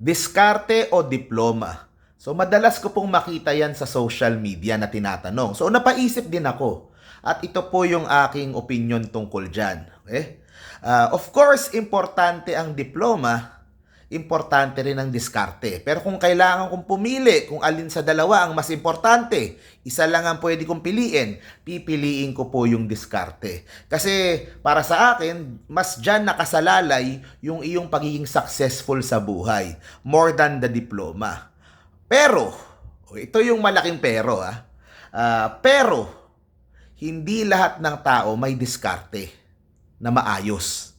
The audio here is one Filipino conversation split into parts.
Diskarte o diploma? So madalas ko pong makita yan sa social media na tinatanong. So napaisip din ako. At ito po yung aking opinion tungkol dyan. Okay? Ah, of course, importante ang diploma. Importante rin ang diskarte. Pero kung kailangan kong pumili kung alin sa dalawa ang mas importante, isa lang ang pwede kong piliin, pipiliin ko po yung diskarte. Kasi para sa akin, mas dyan nakasalalay yung iyong pagiging successful sa buhay more than the diploma. Pero, ito yung malaking pero ah. Ah, pero, hindi lahat ng tao may diskarte na maayos.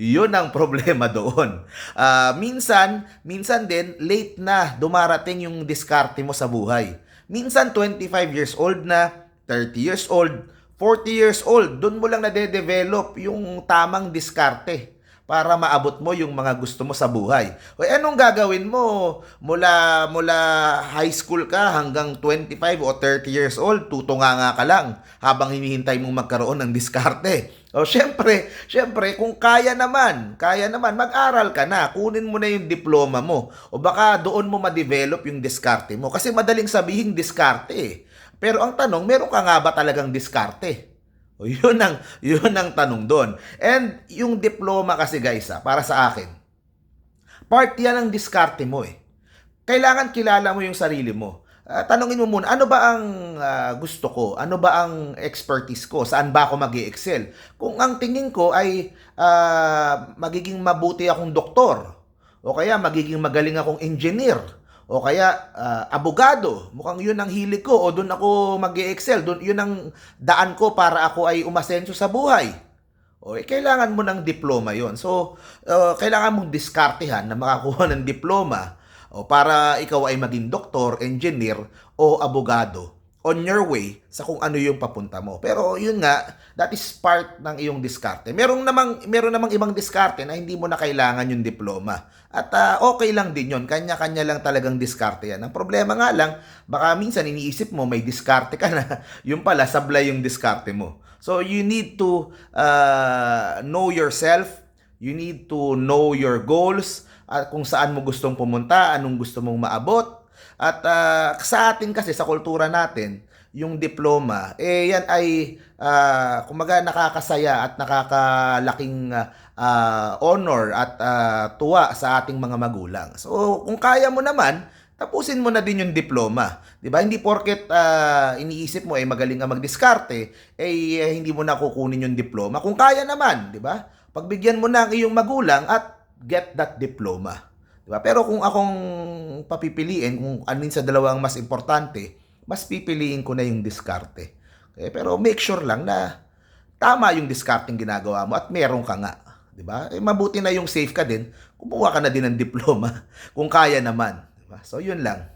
Yun ang problema doon. Ah, minsan, minsan din, late na dumarating yung diskarte mo sa buhay. Minsan, 25 years old na, 30 years old, 40 years old, doon mo lang nade-develop yung tamang diskarte para maabot mo yung mga gusto mo sa buhay. O anong gagawin mo mula mula high school ka hanggang 25 o 30 years old, tutunganga ka lang habang hinihintay mong magkaroon ng diskarte. O syempre, syempre kung kaya naman, kaya naman mag-aral ka na, kunin mo na yung diploma mo o baka doon mo ma-develop yung diskarte mo kasi madaling sabihin diskarte. Pero ang tanong, meron ka nga ba talagang diskarte? Yun ang, yun ang tanong doon. And yung diploma kasi guys, ah, para sa akin, part yan ng diskarte mo eh. Kailangan kilala mo yung sarili mo. Ah, tanongin mo muna, ano ba ang ah, gusto ko? Ano ba ang expertise ko? Saan ba ako mag excel Kung ang tingin ko ay ah, magiging mabuti akong doktor, o kaya magiging magaling akong engineer, o kaya ah, abogado, mukhang yun ang hilig ko, o doon ako mag excel doon yun ang daan ko para ako ay umasenso sa buhay. O, eh, kailangan mo ng diploma yon So, uh, kailangan mong diskartehan na makakuha ng diploma o para ikaw ay maging doktor, engineer o abogado on your way sa kung ano yung papunta mo. Pero yun nga, that is part ng iyong diskarte. Merong namang meron namang ibang diskarte na hindi mo na kailangan yung diploma. At ah, okay lang din yun. Kanya-kanya lang talagang diskarte yan. Ang problema nga lang, baka minsan iniisip mo may diskarte ka na. yung pala, sablay yung diskarte mo. So you need to uh, know yourself. You need to know your goals at kung saan mo gustong pumunta, anong gusto mong maabot. At ah, sa atin kasi, sa kultura natin, yung diploma, eh yan ay, ah, kumaga nakakasaya at nakakalaking ah, honor at ah, tuwa sa ating mga magulang. So, kung kaya mo naman, tapusin mo na din yung diploma. 'Di ba? Hindi porket ah, iniisip mo ay magaling ka magdiskarte, eh eh, hindi mo na kukunin yung diploma. Kung kaya naman, 'di ba? Pagbigyan mo na ang iyong magulang at get that diploma. 'Di ba? Pero kung akong papipiliin kung alin sa dalawang mas importante, mas pipiliin ko na yung diskarte. Okay? Pero make sure lang na tama yung discarding ginagawa mo at meron ka nga. 'Di ba? Eh, mabuti na yung safe ka din, kumuha ka na din ng diploma kung kaya naman. 'di ba? So, yun lang.